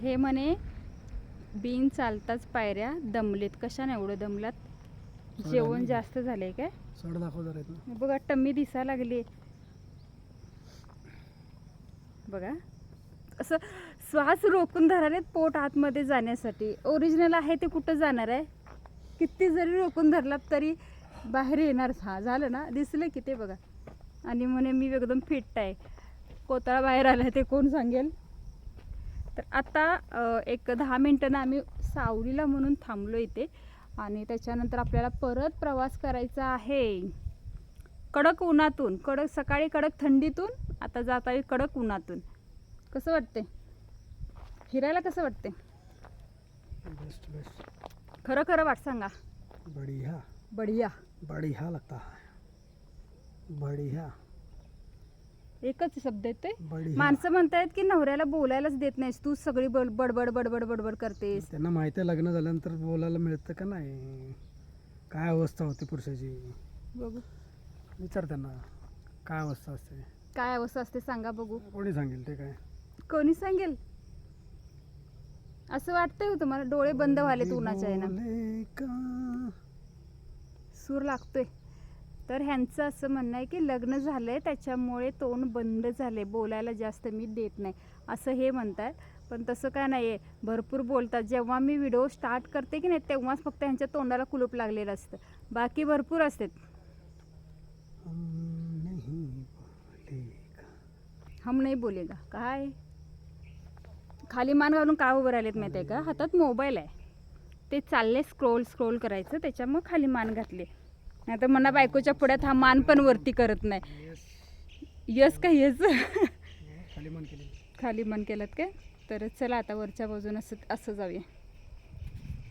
हे म्हणे बिन चालताच पायऱ्या दमलेत. कशाने एवढं दमलात? जेवण जास्त झालंय काय? दाखव बघा टम्मी दिसा लागली. बघा. असं श्वास रोखून धरालेत पोट आतमध्ये जाण्यासाठी. ओरिजिनल आहे ते कुठं जाणार आहे? किती जरी रोखून धरलात तरी बाहेर येणार हा. झालं ना? दिसलं की ते बघा. आणि म्हणे मी एकदम फिट आहे. कोतळा बाहेर आला ते कोण सांगेल? तर आता एक दहा मिनटं आम्ही सावलीला म्हणून थांबलो इथे आणि त्याच्यानंतर आपल्याला परत प्रवास करायचा आहे. कडक उन्हातून कडक सकाळी कडक थंडीतून आता जात आहे कडक उन्हातून. कसं वाटते फिरायला कसं वाटते बेस्ट बेस्ट खरं खरं वाट सांगा. बढ़िया. बढिया. बढ़िया लगता है. बढ़िया. एकच शब्द येतोय बढ़िया. माणसं म्हणतायत की नवऱ्याला बोलायलाच देत नाहीस. तू सगळी बड- बडबड बडबड बडबड करतेस. त्यांना माहिती आहे लग्न झाल्यानंतर बोलायला मिळतं का नाही? काय अवस्था होती पुरुषाची? बघू. विचार त्यांना. काय अवस्था असते? काय अवस्था असते सांगा बघू. कोणी सांगेल ते काय? कोणी सांगेल? असं वाटतंय हो तुम्हाला. डोळे बंद व्हायलेत उन्हाच्या आहे? सूर लागतोय. तर ह्यांचं असं म्हणणं आहे की लग्न झालं आहे त्याच्यामुळे तोंड बंद झाले बोलायला जास्त मी देत नाही. असं हे म्हणतात. पण तसं काय नाही आहे भरपूर बोलतात. जेव्हा मी व्हिडिओ स्टार्ट करते की नाही तेव्हाच फक्त ह्यांच्या तोंडाला कुलूप लागलेलं असतं. बाकी भरपूर असतात. हम नाही बोलेगा. काय? खाली मान घालून का उभं राहिलेत माहिती आहे का? हातात मोबाईल आहे. ते चालले स्क्रोल स्क्रोल करायचं. त्याच्यामुळे खाली मान घातले. नाही तर मना बायकोच्या पुढ्यात हा मान पण वरती करत नाही. यस का यस खाली मन केली खाली मन केलं काय? तर चला आता वरच्या बाजून असं असं जाऊया.